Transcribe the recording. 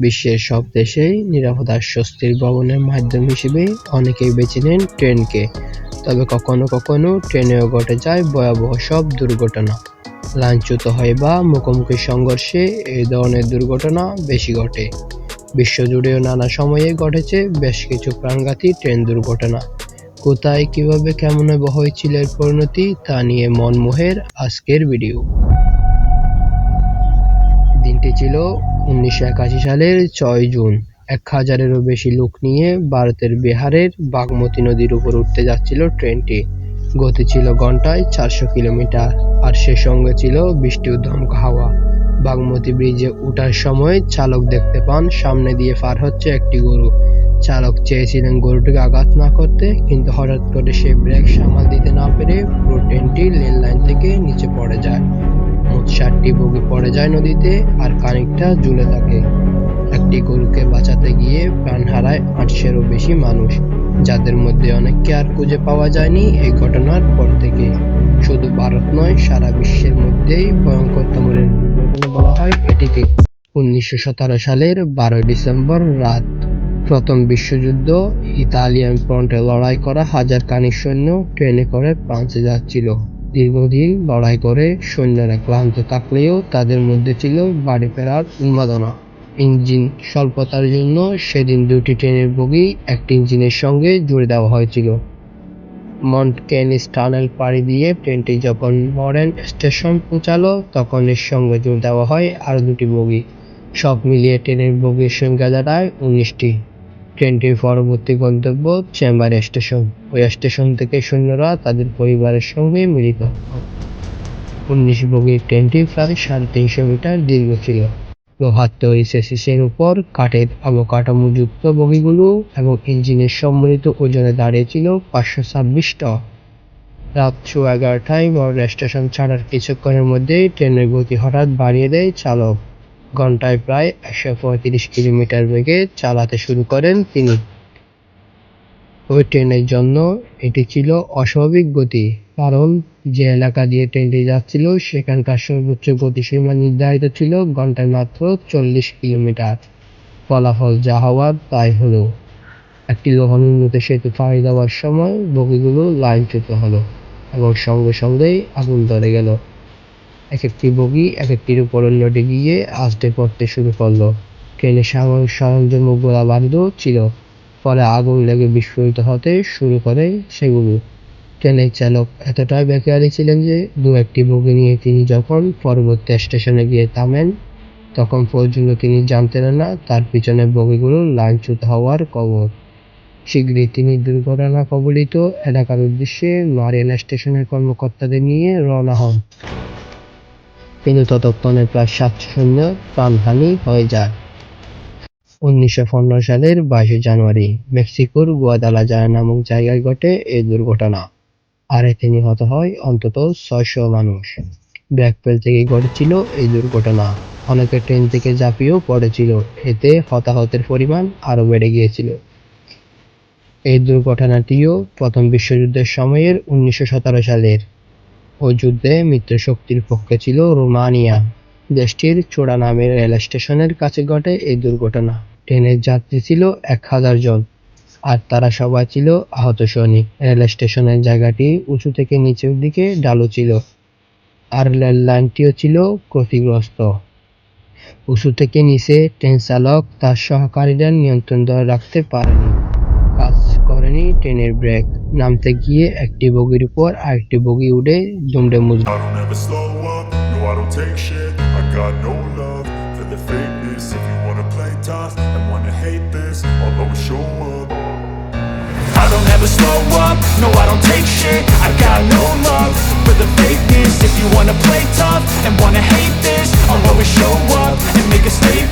বিশ্বের সব দেশেই নিরাপদ আর স্বস্তির ভ্রমণের মাধ্যম হিসেবে অনেকেই বেছে নেন ট্রেনকে। তবে কখনো কখনো ট্রেনেও ঘটে যায় ভয়াবহ সব দুর্ঘটনা। লাইনচ্যুত হয় বা মুখোমুখি সংঘর্ষে এই ধরনের দুর্ঘটনা বেশি ঘটে। বিশ্বজুড়েও নানা সময়ে ঘটেছে বেশ কিছু প্রাণঘাতী ট্রেন দুর্ঘটনা। কোথায়, কীভাবে, কেমন হয়েছিল এর পরিণতি তা নিয়ে মনমোহের আজকের ভিডিও। দিনটি ছিল উনিশশো একাশি সালের ছয় জুন। এক হাজারেরও বেশি লোক নিয়ে ভারতের বিহারের বাগমতী নদীর উপর উঠতে যাচ্ছিল ট্রেনটি। গতি ছিল ঘন্টায় চারশো কিলোমিটার আর সে সঙ্গে ছিল বৃষ্টি ও দমকা হাওয়া। বাগমতী ব্রিজে ওঠার সময় চালক দেখতে পান, সামনে দিয়ে পার হচ্ছে একটি গরু। চালক চেয়েছিলেন গরুটিকে আঘাত না করতে, কিন্তু হঠাৎ করে সে ব্রেক সামাল দিতে না ষাটটি বগি পড়ে যায় নদীতে আর খানিকটা ঝুলে থাকে। একটি গরুকে বাঁচাতে গিয়ে প্রাণ হারায় আটশেরও বেশি মানুষ, যাদের মধ্যে অনেককে আর খুঁজে পাওয়া যায়নি এই ঘটনার পর থেকে। শুধু ভারত নয়, সারা বিশ্বের মধ্যেই ভয়ঙ্করতম দুর্ঘটনা বলা হয় এটিকে। উনিশশো সতেরো সালের বারোই ডিসেম্বর রাত প্রথম বিশ্বযুদ্ধ, ইতালিয়ান ফ্রন্টে লড়াই করা হাজার খানিক সৈন্য ট্রেনে করে ফ্রান্সে যাচ্ছিল। দীর্ঘদিন লড়াই করে সৈন্যরা ক্লান্ত থাকলেও তাদের মধ্যে ছিল বাড়ি ফেরার উন্মাদনা। ইঞ্জিন স্বল্পতার জন্য সেদিন দুটি ট্রেনের বগি একটি ইঞ্জিনের সঙ্গে জুড়ে দেওয়া হয়েছিল। মন্ট কেনিস টানেল পাড়ি দিয়ে ট্রেনটি যখন মরেন স্টেশন পৌঁছালো, তখন এর সঙ্গে জুড়ে দেওয়া হয় আরও দুটি বগি। সব মিলিয়ে ট্রেনের বগির সংখ্যা দাঁড়ায় উনিশটি। ট্রেনটির পরবর্তী গন্তব্য চেম্বার স্টেশন। ওই স্টেশন থেকে সৈন্যরা তাদের পরিবারের সঙ্গে মিলিত। উনিশ বগির ট্রেনটি প্রায় সাড়ে তিনশো মিটার দীর্ঘ ছিল। লোহার উপর কাঠের অবকাঠামোযুক্ত বগিগুলো এবং ইঞ্জিনের সম্মিলিত ওজনে দাঁড়িয়েছিল পাঁচশো ছাব্বিশ টন। রাত সোয়া এগারোটায় বড় স্টেশন ছাড়ার কিছুক্ষণের মধ্যেই ট্রেনের গতি হঠাৎ বাড়িয়ে দেয় চালক। ঘন্টায় প্রায় একশো পঁয়ত্রিশ কিলোমিটার বেগে চালাতে শুরু করেন তিনি। ওই ট্রেনের জন্য এটি ছিল অস্বাভাবিক গতি, কারণ যে এলাকা দিয়ে ট্রেনটি যাচ্ছিল, সেখানকার সর্বোচ্চ গতিসীমা নির্ধারিত ছিল ঘন্টায় মাত্র চল্লিশ কিলোমিটার। ফলাফল যা হওয়ার তাই হলো। একটি লোহনির্মিত সেতু পাড়ি দেওয়ার সময় বগিগুলো লাইনচ্যুত হলো এবং সঙ্গে সঙ্গেই আগুন ধরে গেল। এক একটি বগি এক একটির উপর অন্যটি গিয়ে আস্তে পড়তে শুরু করল। সামরিক সরঞ্জাম ও গোলাবারুদও ছিল। ফলে আগুন লেগে বিস্ফোরিত হতে শুরু করে সেগুলো। ট্রেনের চালক এতটাই বেকারি ছিলেন যে, দু একটি বগি নিয়ে তিনি যখন পরবর্তী স্টেশনে গিয়ে থামেন, তখন পর্যন্ত তিনি জানতেন না তার পিছনে বগিগুলো লাইনচ্যুত হওয়ার খবর শীঘ্রই তিনি দুর্ঘটনা কবলিত এলাকার উদ্দেশ্যে মারিয়ানা স্টেশনের কর্মকর্তাদের নিয়ে রওনা হন। কিন্তু ততক্ষণে প্রায় সাতশো সৈন্য প্রাণহানি হয়ে যায়। উনিশশো পনেরো সালের বাইশে জানুয়ারি, মেক্সিকোর গুয়াদালাজারা নামক জায়গায় ঘটে এই দুর্ঘটনা। আর এতে নিহত হয় অন্তত ছয়শো মানুষ। ব্যাকপেল থেকে ঘটেছিল এই দুর্ঘটনা। অনেকে ট্রেন থেকে ঝাঁপিয়েও পড়েছিল। এতে হতাহতের পরিমাণ আরও বেড়ে গিয়েছিল। এই দুর্ঘটনাটিও প্রথম বিশ্বযুদ্ধের সময়ের উনিশশো সতেরো সালের। ওই যুদ্ধে মিত্রশক্তির পক্ষে ছিল রোমানিয়া। দেশটির চোড়া নামের রেল স্টেশনের কাছে ঘটে এই দুর্ঘটনা। ট্রেনের যাত্রী ছিল এক হাজার জন, আর তারা সবাই ছিল আহত সৈনিক। রেল স্টেশনের জায়গাটি উঁচু থেকে নিচের দিকে ঢালু ছিল, আর রেল লাইনটিও ছিল ক্ষতিগ্রস্ত। উঁচু থেকে নিচে ট্রেন চালক তার সহকারীদের নিয়ন্ত্রণ ধরে রাখতে পারেনি। কাজ করেনি ট্রেনের ব্রেক নামতে গিয়ে একটি বগির উপর আরেকটি বগি উঠে দুমড়ে মুচড়ে I don't ever slow up, no I don't take shit I got no love for the fakeness If you wanna play tough and wanna hate this I'll always show up I don't ever slow